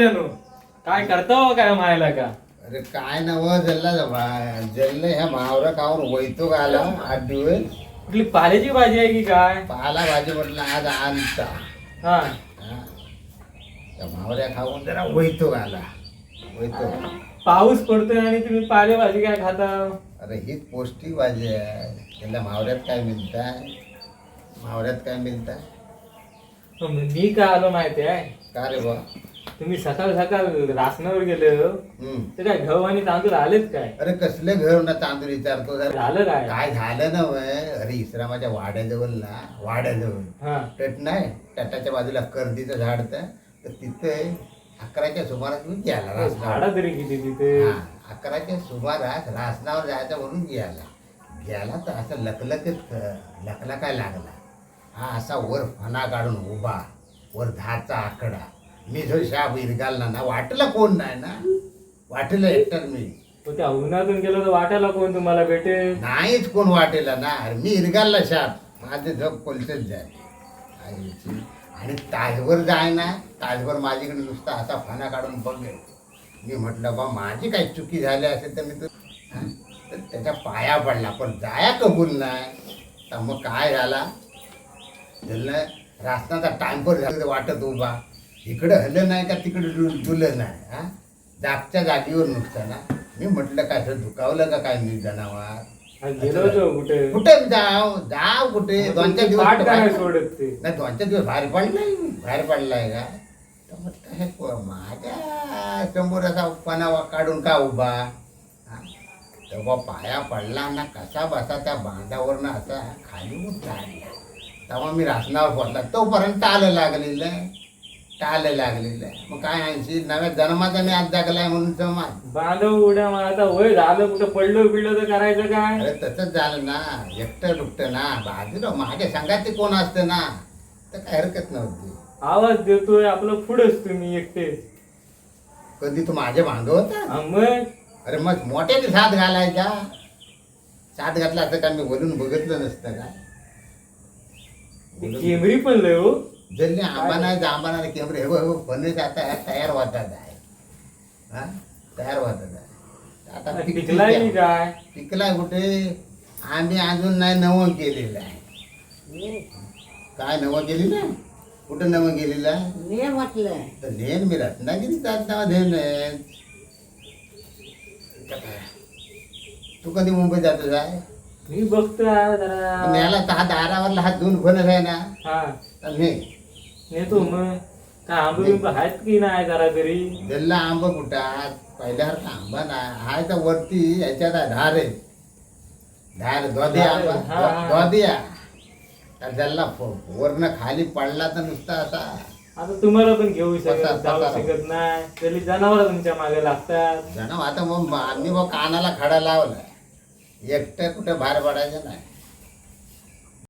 देणू काय करतो काय मायला का? अरे काय नव जल्ला जल्ल ह्या मावरा कावर वैतो आला आठ दिवस. कुठली पाल्याची भाजी आहे की काय? पाला भाजी म्हटलं आज आणता हा. हा. त्या मावऱ्या खाऊन जरा वैतो आला वैतो. पाऊस पडतोय आणि तुम्ही पाले भाजी काय खाता? अरे हीच पौष्टिक भाजी आहे. त्याला मावऱ्यात काय मिळताय? मावऱ्यात काय मिळताय? मी काय आलो माहिती आहे? का रे बा? तुम्ही सकाळ सकाळ रासनावर गेले हो. हम्म. ते काय गहू आणि तांदूळ आलेत काय? अरे कसले घर ना तांदूळ विचारतो जरा. झालं काय? काय झालं ना वय? अरे इस्लामाच्या वाड्याजवळ ना वाड्याजवळ. हा. टट नाही टटाच्या बाजूला कर्दीचं झाड तर तर तिथे अकराच्या सुमारास मी गेला रासनावर. झाडा तरी किती तिथे? हा, अकराच्या सुमारास रासनावर जायचं म्हणून गेला. गेला तर असं लकलकत लकला काय लागला. हा असा वर फणा काढून उभा वर दहाचा आकडा. मी जो शाप इरगालना ना वाटलं कोण नाही ना? वाटलं एकटर मी. तो त्या उन्हातून गेलो तर वाटायला कोण तुम्हाला भेटेल? नाहीच कोण वाटेला ना. अरे मी इरगालला शाप माझं जग कोलतच जाय आईची. आणि ताजभर जाय ना ताजभर माझ्याकडे नुसता असा फणा काढून बघेल. मी म्हटलं बा माझी काही चुकी झाली असेल तर मी तर हा? तर त्याच्या पाया पडला. पण जाया कबूल नाही. तर मग काय झाला? झालं रासनाचा टाइमपर झाला वाटत उभा. इकडं हल्लं नाही का तिकडे डुल नाही हा? जागच्या जागेवर नुसतं ना मी म्हटलं काय असं दुखावलं का काय मी जनावर? आज गेलो होतो कुठे? कुठे जाव जाव कुठे? दोन चार दिवस पाठ बाहेर- सोडत ते? नाही दोन चार दिवस बाहेर पडलाय मी बाहेर पडलाय का? तर म्हटलं हे को- माझ्यासमोर असा पणा काढून का उभा? हा? तेव्हा पाया पडला ना कसा बसा त्या बांधावरनं असा खाली उतरला. तेव्हा मी रासनावर पडला. तोपर्यंत टाळं लागलेलं. आहे टाळं लागलेलं आहे मग काय ऐंशी नव्या जन्माचा मी आज जगलाय म्हणून समाज बांधव उड्या मारता वय झालं कुठं पडलं बिडलं तर करायचं काय? अरे तसंच झालं ना एकटं दुखतं ना बाजूला माझ्या संघात कोण असतं ना तर काय हरकत नव्हती. आवाज देतोय आपलं पुढंच तुम्ही एकटे. कधी तू माझे भांडव होता? मग? अरे मग मोठ्याने साथ घालायचा. साथ घातला असं का मी बोलून बघितलं नसतं का? ती केमरी पण लय हो. जल्ली आंबा नाही जांबा नाही केमरे हे फणस आता तयार होतात आहे. हा? तयार होतात आहे. आता की काय? पिकलाय कुठे? आम्ही अजून नाही नवं केलेलं आहे. काय नवं केलेलं आहे? कुठं नवं केलेलं आहे? मी म्हटलं तर नेन मी रत्नागिरी जाताना धेन तू कधी मुंबई जातो जाय? मी बघतोय आ जरा न्याला तर हा दारावरला हात दोन फणस आहे ना तर ने नेतो मग काय आंबे बिंब आहेत की नाही जरा तरी दिल्ला आंबा कुठात पहिल्यासारखा आंबा नाही. हाय तर वरती याच्यात आहे धार आहे. धार दोधी आंबा. हा, हा. त्याला वरनं खाली पडला तर नुसता असा आता तुम्हाला पण घेऊ पसार, शकत जाऊ. शकत नाही. तरी जनावर तुमच्या मागे लागतात. जण आता मग आम्ही मग कानाला खडा लावला. एकटं कुठं बाहेर पडायचं नाही.